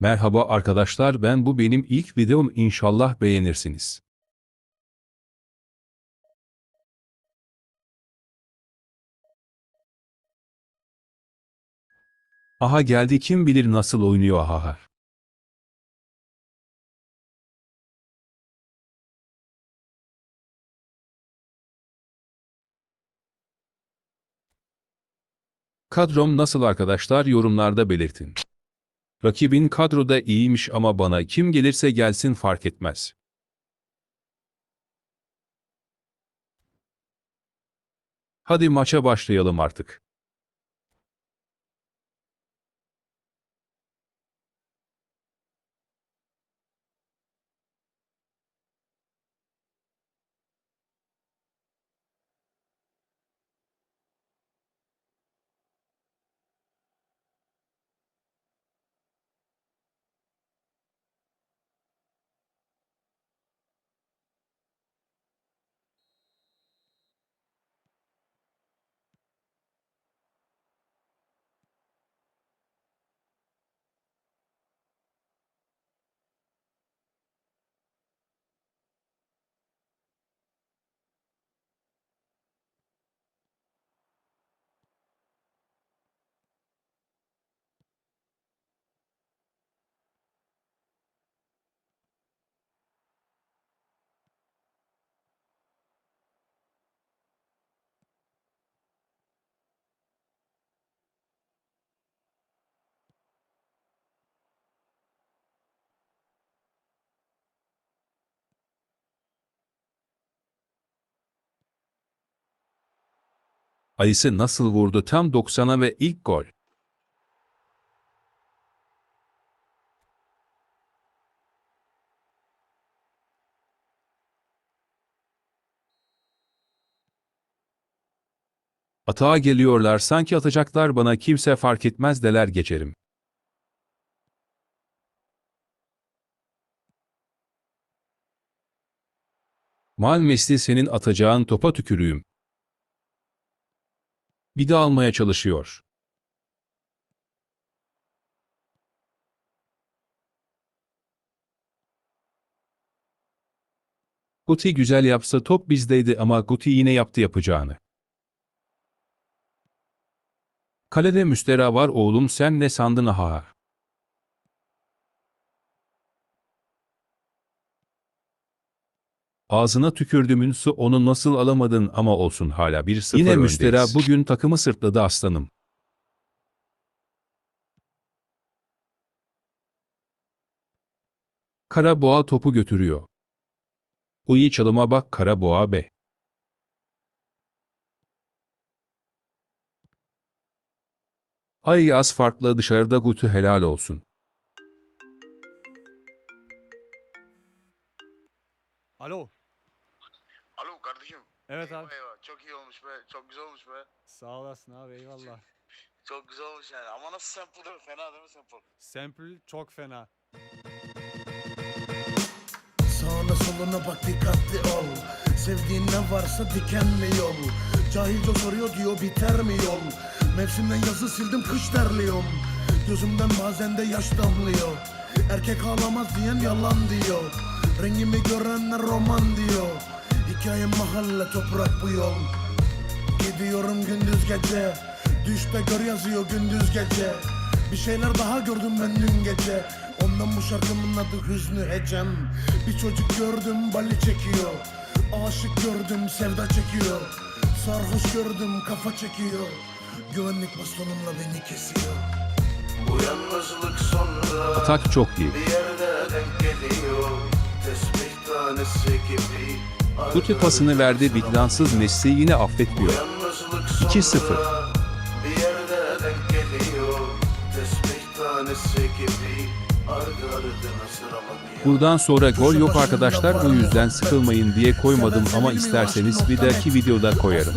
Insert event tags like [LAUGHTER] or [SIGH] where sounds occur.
Merhaba arkadaşlar ben bu benim ilk videom inşallah beğenirsiniz. Aha geldi kim bilir nasıl oynuyor aha. Kadrom nasıl arkadaşlar yorumlarda belirtin. Rakibin kadroda iyiymiş ama bana kim gelirse gelsin fark etmez. Hadi maça başlayalım artık. Ayısı nasıl vurdu tam 90'a ve ilk gol. Atağa geliyorlar sanki atacaklar bana kimse fark etmez deler geçerim. Mal mesli senin atacağın topa tükürüğüm. Bir de almaya çalışıyor. Guti güzel yapsa top bizdeydi ama Guti yine yaptı yapacağını. Kalede müstera var oğlum sen ne sandın ha? Ağzına tükürdümün su onu nasıl alamadın ama olsun hala bir sıfır Yine müstera öndeyiz. bugün takımı sırtladı aslanım. Kara boğa topu götürüyor. Uyi çalıma bak kara boğa be. Ay az farklı dışarıda gutu helal olsun. Alo. Evet eyvah abi. eyvah. Çok iyi olmuş be. Çok güzel olmuş be. Sağ olasın abi eyvallah. [LAUGHS] Çok güzel olmuş yani. Ama nasıl sample değil mi? Fena değil mi sample? Sample çok fena. Sağına soluna bak dikkatli ol Sevdiğin ne varsa dikenli yol Cahilce soruyor diyor biter mi yol Mevsimden yazı sildim kış terliyorum Gözümden bazen de yaş damlıyor Erkek ağlamaz diyen yalan diyor Rengimi görenler roman diyor Hikayem mahalle toprak bu yol. Gidiyorum gündüz gece. Düşte gör yazıyor gündüz gece. Bir şeyler daha gördüm ben dün gece. Ondan bu şarkımın adı Hüznü Hecem Bir çocuk gördüm bali çekiyor. Aşık gördüm sevda çekiyor. Sarhoş gördüm kafa çekiyor. Güvenlik bastonumla beni kesiyor. Bu yalnızlık sonra Atak çok iyi. bir yerde denk geliyor. Tesbih tanesi gibi Guti pasını verdi vicdansız Messi yine affetmiyor. Yalnızlık 2-0. sonra Bir yerde denk geliyor Tesbih tanesi gibi Ardı ardına sıralanıyor Buradan sonra gol yok arkadaşlar o yüzden sıkılmayın diye koymadım ama isterseniz bir dahaki videoda koyarım.